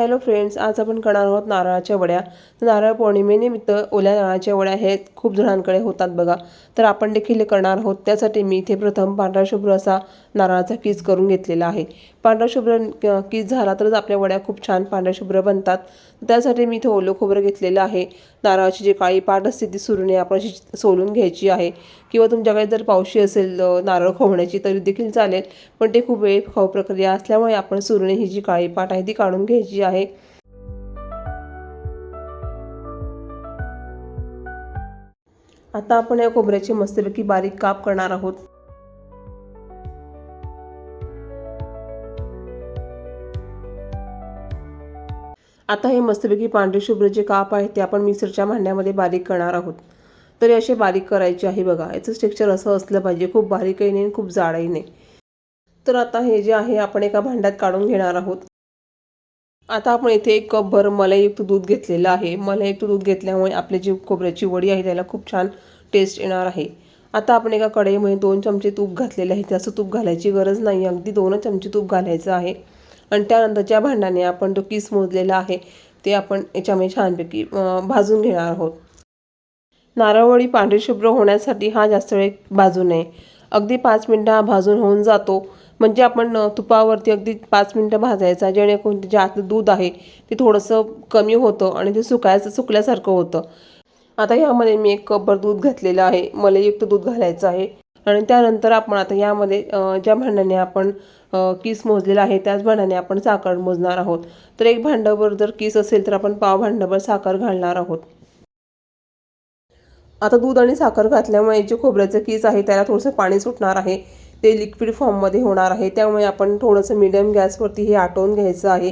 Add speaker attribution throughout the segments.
Speaker 1: Hello friends आज आपण करणार आहोत नारळाच्या वड्या. तर नारळ पौर्णिमेनिमित्त ओल्या नारळाच्या वड्या हे खूप जणांकडे होतात बघा. तर आपण देखील करणार आहोत. त्यासाठी मी इथे प्रथम पांढरा शुभ्र असा नारळाचा पीस करून घेतलेला आहे. पांढराशुभ्र की कीस झाला तरच आपल्या वड्या खूप छान पांढराशुभ्र बनतात. त्यासाठी मी इथे ओलं खोबरं घेतलेलं आहे. नारळाची जी काळी पाट असते ती सुरणे आपण अशी सोलून घ्यायची आहे. किंवा तुमच्याकडे जर पावशी असेल नारळ खोवण्याची तरी देखील चालेल. पण ते खूप वेळ खाऊ प्रक्रिया असल्यामुळे आपण सुरणे ही जी काळी पाट आहे ती काढून घ्यायची आहे. आता आपण या खोबऱ्याची मस्तपैकी बारीक काप करणार आहोत. आता हे मस्तपैकी पांढरे शुभ्र जे काप आहे ते आपण मिक्सरच्या भांड्यामध्ये बारीक करणार आहोत. तरी असे बारीक करायचे आहे बघा. याचं टेक्स्चर असं असलं पाहिजे. खूप बारीकही नाही खूप जाडही नाही. तर आता हे जे आहे आपण एका भांड्यात काढून घेणार आहोत. आता आपण इथे एक कपभर मलईयुक्त दूध घेतलेलं आहे. मलईयुक्त दूध घेतल्यामुळे आपली जी खोबऱ्याची वडी आहे त्याला खूप छान टेस्ट येणार आहे. आता आपण एका कढईमध्ये दोन चमचे तूप घातलेले आहे. जास्त तूप घालायची गरज नाही. अगदी दोनच चमचे तूप घालायचं आहे. आणि त्यानंतरच्या भांड्याने आपण तो किस मोजलेला आहे ते आपण याच्यामध्ये छानपैकी भाजून घेणार आहोत. नारळवडी पांढरी शुभ्र होण्यासाठी हा जास्त वेळ भाजू नये. अगदी पाच मिनटं हा भाजून होऊन जातो. म्हणजे आपण तुपावरती अगदी पाच मिनटं भाजायचा जेणेकरून जे आतलं दूध आहे ते थोडंसं कमी होतं आणि ते सुकायचं सुकल्यासारखं होतं. आता यामध्ये मी एक कपभर दूध घातलेलं आहे. मलईयुक्त दूध घालायचं आहे. आणि त्यानंतर आपण आता यामध्ये ज्या भांड्याने आपण किस मोजलेला आहे त्याच भांड्याने आपण साखर मोजणार आहोत. तर एक भांड्यावर जर किस असेल तर आपण पाव भांड्यावर साखर घालणार आहोत. आता दूध आणि साखर घातल्यामुळे जे खोबऱ्याचं किस आहे त्याला थोडंसं पाणी सुटणार आहे. ते लिक्विड फॉर्ममध्ये होणार आहे. त्यामुळे आपण थोडंसं मिडियम गॅसवरती हे आटवून घ्यायचं आहे.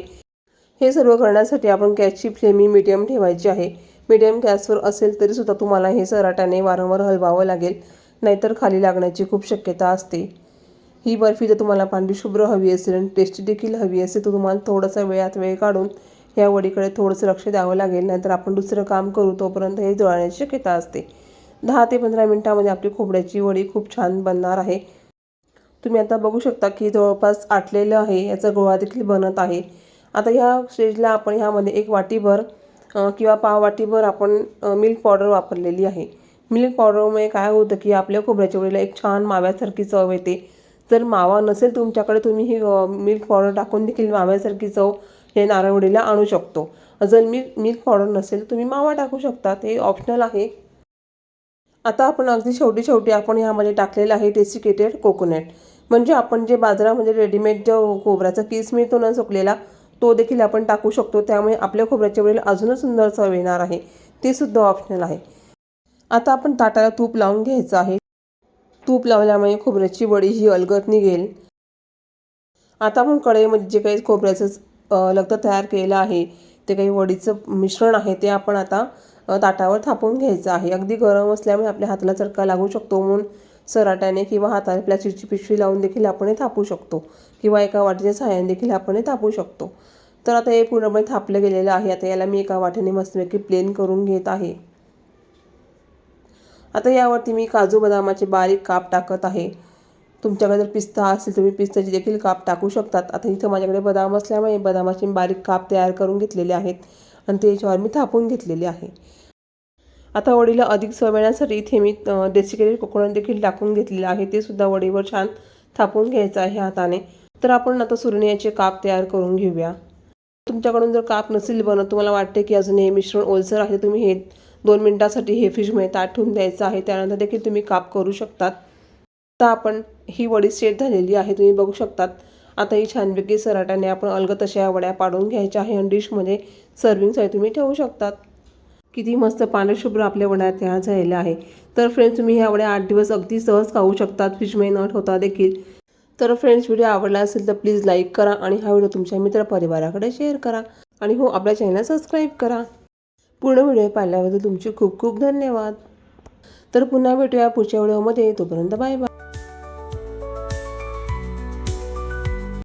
Speaker 1: हे सर्व करण्यासाठी आपण गॅसची फ्लेम मिडियम ठेवायची आहे. मिडियम गॅसवर असेल तरीसुद्धा तुम्हाला हे सराट्याने वारंवार हलवावं लागेल. नाहीतर खाली लागण्याची खूप शक्यता असते. ही बर्फी जर तुम्हाला पांढरी शुभ्र हवी असेल आणि टेस्टी देखील हवी असेल तर तुम्हाला थोडंसं वेळात वेळ काढून ह्या वडीकडे थोडंसं लक्ष द्यावं लागेल. नाहीतर आपण दुसरं काम करू तोपर्यंत हे जळण्याची शक्यता असते. दहा ते पंधरा मिनटामध्ये आपली खोबड्याची वडी खूप छान बनणार आहे. तुम्ही आता बघू शकता की जवळपास आटलेलं आहे याचा गोळा देखील बनत आहे. आता ह्या स्टेजला आपण ह्यामध्ये एक वाटीभर किंवा पाव वाटीभर आपण मिल्क पावडर वापरलेली आहे. मिल्क पावडरमुळे काय होतं की आपल्या खोबऱ्याच्या वडीला एक छान माव्यासारखी चव येते. जर मावा नसेल तुमच्याकडे तुम्ही ही मिल्क पावडर टाकून देखील माव्यासारखी चव हे नारळवडीला आणू शकतो. जर मिल्क मिल्क पावडर नसेल तर तुम्ही मावा टाकू शकता. ते ऑप्शनल आहे. आता आपण अगदी शेवटी शेवटी आपण ह्यामध्ये टाकलेलं आहे डेसिकेटेड कोकोनट म्हणजे आपण जे बाजारामध्ये रेडीमेड जो खोबऱ्याचा पीस मिळतो ना सुकलेला तो देखील आपण टाकू शकतो. त्यामुळे आपल्या खोबऱ्याच्या वेळेला अजूनच सुंदर चव येणार आहे. ते सुद्धा ऑप्शनल आहे. आता आपण ताटाला तूप लावून घ्यायचं आहे. तूप लावल्यामुळे खोबऱ्याची वडी ही अलगत निघेल. आता आपण कढईमध्ये जे काही खोबऱ्याचं अ, तयार केलेलं आहे ते काही वडीचं मिश्रण आहे ते आपण आता ताटावर थापून घ्यायचं आहे. अगदी गरम असल्यामुळे आपल्या हाताला चटका लागू शकतो. म्हणून सराट्याने किंवा हाताने प्लास्टिकची पिशवी लावून देखील आपण हे थापू शकतो. किंवा एका वाटीच्या सहाय्याने देखील आपण हे थापू शकतो. तर आता हे पूर्णपणे थापलं गेलेलं आहे. आता याला मी एका वाट्याने मस्तपैकी प्लेन करून घेत आहे. आता यावरती मी काजू बदामाचे बारीक काप टाकत आहे. तुमच्याकडे जर पिस्ता असेल तुम्ही पिस्ताची देखील काप टाकू शकतात. आता इथं माझ्याकडे बदाम असल्यामुळे बदामाचे बारीक काप तयार करून घेतलेले आहेत आणि ते याच्यावर मी थापून घेतलेले आहे. आता वडीला अधिक चव इथे मी डेसिकेटेड कोकोनट देखील टाकून घेतलेलं आहे. ते सुद्धा वडीवर छान थापून घ्यायचं आहे हाताने. तर आपण आता सुरण्याचे काप तयार करून घेऊया. तुमच्याकडून जर काप नसेल बनत तुम्हाला वाटते की अजून हे मिश्रण ओलसर आहे तुम्ही हे दोन मिनटासाठी हे फ्रीजमध्ये ताट ठेवून द्यायचं आहे. त्यानंतर देखील तुम्ही काप करू शकतात. आता आपण ही वडी सेट झालेली आहे. तुम्ही बघू शकतात. आता ही छानपैकी सराट्याने आपण अलगत अशा या वड्या पाडून घ्यायच्या आहे. आणि डिशमध्ये सर्विंगसाठी तुम्ही ठेवू शकतात. किती मस्त पांढरशुभ्र आपल्या वड्या तयार झालेल्या आहे. तर फ्रेंड्स तुम्ही ह्या वड्या आठ दिवस अगदी सहज खाऊ शकतात. फ्रीजमध्ये न ठेवता देखील. तर फ्रेंड्स व्हिडिओ आवडला असेल तर प्लीज लाईक करा. आणि हा व्हिडिओ तुमच्या मित्रपरिवाराकडे शेअर करा. आणि हो आपल्या चॅनल सबस्क्राईब करा. पूर्ण व्हिडिओ पाहिल्याबद्दल तुमचे खूप खूप धन्यवाद. तर पुन्हा भेटूया पुढच्या व्हिडिओमध्ये. तोपर्यंत बाय बाय.